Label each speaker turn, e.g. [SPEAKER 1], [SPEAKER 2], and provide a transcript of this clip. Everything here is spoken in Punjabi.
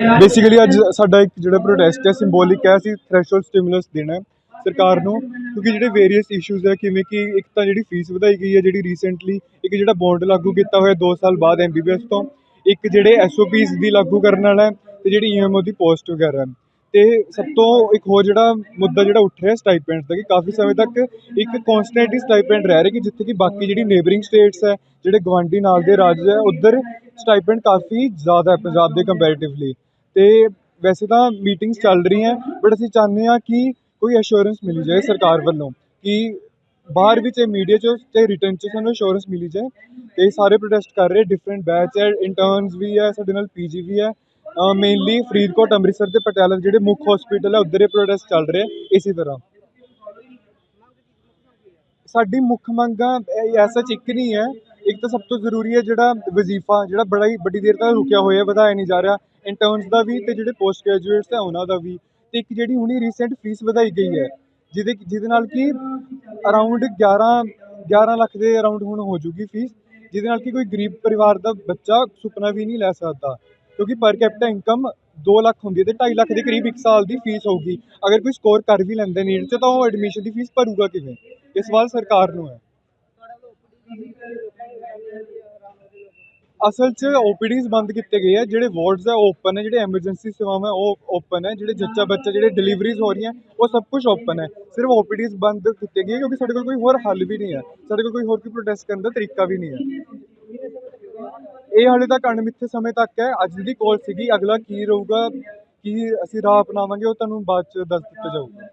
[SPEAKER 1] ਬੇਸਿਕਲੀ ਅੱਜ ਸਾਡਾ ਇੱਕ ਜਿਹੜਾ ਪ੍ਰੋਟੈਸਟ ਹੈ ਸਿੰਬੋਲਿਕ ਹੈ, ਅਸੀਂ ਥ੍ਰੈਸ਼ੋਲਡ ਸਟਿਮੂਲਸ ਦੇਣਾ ਹੈ ਸਰਕਾਰ ਨੂੰ, ਕਿਉਂਕਿ ਜਿਹੜੇ ਵੇਰੀਅਸ ਇਸ਼ੂਜ਼ ਹੈ, ਕਿਵੇਂ ਕਿ ਇੱਕ ਤਾਂ ਜਿਹੜੀ ਫੀਸ ਵਧਾਈ ਗਈ ਹੈ ਜਿਹੜੀ ਰੀਸੈਂਟਲੀ ਇੱਕ ਜਿਹੜਾ ਬੌਂਡ ਲਾਗੂ ਕੀਤਾ ਹੋਇਆ 2 ਸਾਲ ਬਾਅਦ ਐਮਬੀਬੀਐਸ ਤੋਂ, ਇੱਕ ਜਿਹੜੇ ਐਸਓਪੀਸ ਦੀ ਲਾਗੂ ਕਰਨ ਵਾਲਾ ਹੈ ਤੇ ਜਿਹੜੀ ਈਐਮਓ ਦੀ ਪੋਸਟ ਵਗੈਰਾ ਹੈ। ਤੇ ਸਭ ਤੋਂ ਇੱਕ ਹੋਰ ਜਿਹੜਾ ਮੁੱਦਾ ਜਿਹੜਾ ਉੱਠ ਰਿਹਾ ਸਟਾਈਪੈਂਡ ਦਾ, ਕਿ ਕਾਫੀ ਸਮੇਂ ਤੱਕ ਇੱਕ ਕਨਸਟੈਂਟ ਹੀ ਸਟਾਈਪੈਂਡ ਰਹਿ ਰਿਹਾ ਕਿ ਜਿੱਥੇ ਕਿ ਬਾਕੀ ਜਿਹੜੀ ਨੇਬਰਿੰਗ ਸਟੇਟਸ ਹੈ, ਜਿਹੜੇ ਗਵਾਂਢੀ ਨਾਲ ਦੇ ਰਾਜ ਹੈ, ਉੱਧਰ ਸਟਾਈਪੈਂਡ ਕਾਫੀ ਜ਼ਿਆਦਾ ਹੈ ਪੰਜਾਬ ਦੇ ਕੰਪੈਰੀਟਿਵਲੀ ਤੇ ਵੈਸੇ ਤਾਂ ਮੀਟਿੰਗਸ ਚੱਲ ਰਹੀਆਂ ਬਟ ਅਸੀਂ ਚਾਹੁੰਦੇ ਹਾਂ ਕਿ ਕੋਈ ਅਸ਼ੋਰੈਂਸ ਮਿਲੀ ਜਾਏ ਸਰਕਾਰ ਵੱਲੋਂ ਕਿ ਬਾਹਰ ਵੀ ਚਾਹੇ ਮੀਡੀਆ 'ਚ, ਚਾਹੇ ਰਿਟਰਨ 'ਚ ਸਾਨੂੰ ਅਸ਼ੋਰੈਂਸ ਮਿਲੀ ਜਾਏ ਤੇ ਸਾਰੇ ਪ੍ਰੋਟੈਸਟ ਕਰ ਰਹੇ ਡਿਫਰੈਂਟ ਬੈਚ ਹੈ ਇੰਟਰਨਸ ਵੀ ਹੈ, ਸਾਡੇ ਨਾਲ ਪੀਜੀ ਵੀ ਹੈ ਮੇਨਲੀ ਫਰੀਦਕੋਟ, ਅੰਮ੍ਰਿਤਸਰ ਤੇ ਪਟਿਆਲਾ ਦੇ ਜਿਹੜੇ ਮੁੱਖ ਹਸਪੀਟਲ ਹੈ, ਉੱਧਰ ਇਹ ਪ੍ਰੋਟੈਸਟ ਚੱਲ ਰਹੇ, ਇਸੇ ਤਰ੍ਹਾਂ। ਸਾਡੀ ਮੁੱਖ ਮੰਗਾਂ, ਇਹ ਐਸਾ ਚ ਇੱਕ ਨਹੀਂ ਹੈ, ਇੱਕ ਤਾਂ ਸਭ ਤੋਂ ਜ਼ਰੂਰੀ ਹੈ ਜਿਹੜਾ ਵਜ਼ੀਫਾ, ਜਿਹੜਾ ਬੜਾ ਹੀ, ਵੱਡੀ ਦੇਰ ਤੱਕ ਰੁਕਿਆ ਹੋਇਆ, ਵਧਾਇਆ ਨਹੀਂ ਜਾ ਰਿਹਾ ਇੰਟਰਨਸ ਦਾ ਵੀ ਤੇ ਜਿਹੜੇ ਪੋਸਟ ਗ੍ਰੈਜੂਏਟਸ ਹੈ ਉਹਨਾਂ ਦਾ ਵੀ ਤੇ ਇੱਕ ਜਿਹੜੀ ਹੁਣੀ ਰੀਸੈਂਟ ਫੀਸ ਵਧਾਈ ਗਈ ਹੈ, ਜਿਹਦੇ ਜਿਹਦੇ ਨਾਲ ਕਿ ਅਰਾਊਂਡ 11 11 ਲੱਖ ਦੇ ਅਰਾਊਂਡ ਹੁਣ ਹੋ ਜੂਗੀ ਫੀਸ ਜਿਹਦੇ ਨਾਲ ਕਿ ਕੋਈ ਗਰੀਬ ਪਰਿਵਾਰ ਦਾ ਬੱਚਾ ਸੁਪਨਾ ਵੀ ਨਹੀਂ ਲੈ ਸਕਦਾ, ਕਿਉਂਕਿ ਪਰ ਕੈਪੀਟਾ ਇਨਕਮ 2 ਲੱਖ ਹੁੰਦੀ ਹੈ ਤੇ 2.5 ਲੱਖ ਦੇ ਕਰੀਬ ਇੱਕ ਸਾਲ ਦੀ ਫੀਸ ਹੋਊਗੀ, ਅਗਰ ਕੋਈ ਸਕੋਰ ਕਰ ਵੀ ਲੈਂਦੇ ਨੀਟ 'ਚ ਤਾਂ ਉਹ ਐਡਮਿਸ਼ਨ ਦੀ ਫੀਸ ਭਰੂਗਾ ਕਿਵੇਂ? ਇਹ ਸਵਾਲ ਸਰਕਾਰ ਨੂੰ ਹੈ। ਅਸਲ 'ਚ ਓਪੀਡੀਜ਼ ਬੰਦ ਕੀਤੇ ਗਏ ਆ, ਜਿਹੜੇ ਵਾਰਡਸ ਹੈ ਓਪਨ ਹੈ ਜਿਹੜੇ ਐਮਰਜੈਂਸੀ ਸੇਵਾਵਾਂ ਉਹ ਓਪਨ ਹੈ ਜਿਹੜੇ ਜੱਚਾ ਬੱਚਾ, ਜਿਹੜੇ ਡਿਲੀਵਰੀਜ਼ ਹੋ ਰਹੀਆਂ, ਉਹ ਸਭ ਕੁਝ ਓਪਨ ਹੈ ਸਿਰਫ ਓਪੀਡੀਜ਼ ਬੰਦ ਕੀਤੇ ਗਏ ਕਿਉਂਕਿ ਸਾਡੇ ਕੋਲ ਕੋਈ ਹੋਰ ਹੱਲ ਵੀ ਨਹੀਂ ਹੈ ਸਾਡੇ ਕੋਲ ਕੋਈ ਹੋਰ ਕੋਈ ਪ੍ਰੋਟੈਸਟ ਕਰਨ ਦਾ ਤਰੀਕਾ ਵੀ ਨਹੀਂ ਹੈ ਇਹ ਹਾਲੇ ਤੱਕ ਅਣਮਿੱਥੇ ਸਮੇਂ ਤੱਕ ਹੈ। ਅੱਜ ਦੀ ਕੋਲ ਸੀਗੀ, ਅਗਲਾ ਕੀ ਰਹੂਗਾ, ਕੀ ਅਸੀਂ ਰਾਹ ਅਪਣਾਵਾਂਗੇ, ਉਹ ਤੁਹਾਨੂੰ ਬਾਅਦ ਚ ਦੱਸ ਦਿੱਤਾ ਜਾਊਗਾ।